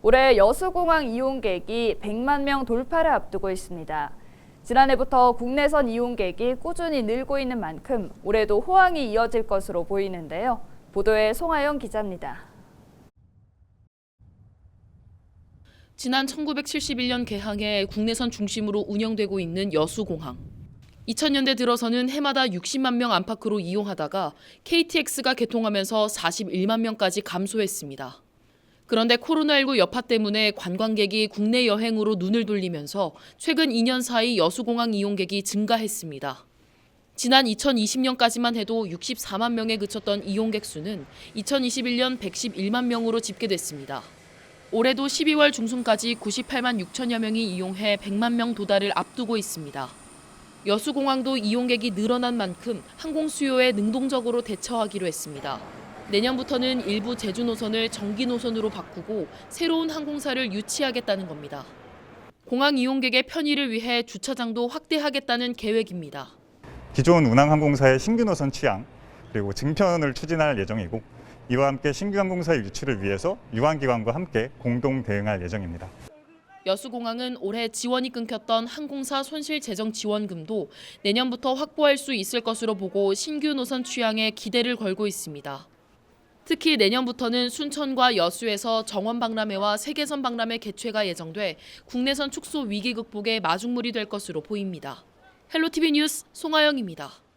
올해 여수공항 이용객이 100만 명 돌파를 앞두고 있습니다. 지난해부터 국내선 이용객이 꾸준히 늘고 있는 만큼 올해도 호황이 이어질 것으로 보이는데요. 보도에 송하영 기자입니다. 지난 1971년 개항해 국내선 중심으로 운영되고 있는 여수공항. 2000년대 들어서는 해마다 60만 명 안팎으로 이용하다가 KTX가 개통하면서 41만 명까지 감소했습니다. 그런데 코로나19 여파 때문에 관광객이 국내 여행으로 눈을 돌리면서 최근 2년 사이 여수공항 이용객이 증가했습니다. 지난 2020년까지만 해도 64만 명에 그쳤던 이용객 수는 2021년 111만 명으로 집계됐습니다. 올해도 12월 중순까지 98만 6천여 명이 이용해 100만 명 도달을 앞두고 있습니다. 여수공항도 이용객이 늘어난 만큼 항공 수요에 능동적으로 대처하기로 했습니다. 내년부터는 일부 제주 노선을 정기 노선으로 바꾸고 새로운 항공사를 유치하겠다는 겁니다. 공항 이용객의 편의를 위해 주차장도 확대하겠다는 계획입니다. 기존 운항항공사의 신규 노선 취향 그리고 증편을 추진할 예정이고 이와 함께 신규 항공사의 유치를 위해서 유한기관과 함께 공동 대응할 예정입니다. 여수공항은 올해 지원이 끊겼던 항공사 손실 재정 지원금도 내년부터 확보할 수 있을 것으로 보고 신규 노선 취향에 기대를 걸고 있습니다. 특히 내년부터는 순천과 여수에서 정원 박람회와 세계선 박람회 개최가 예정돼 국내선 축소 위기 극복의 마중물이 될 것으로 보입니다. 헬로티비 뉴스 송하영입니다.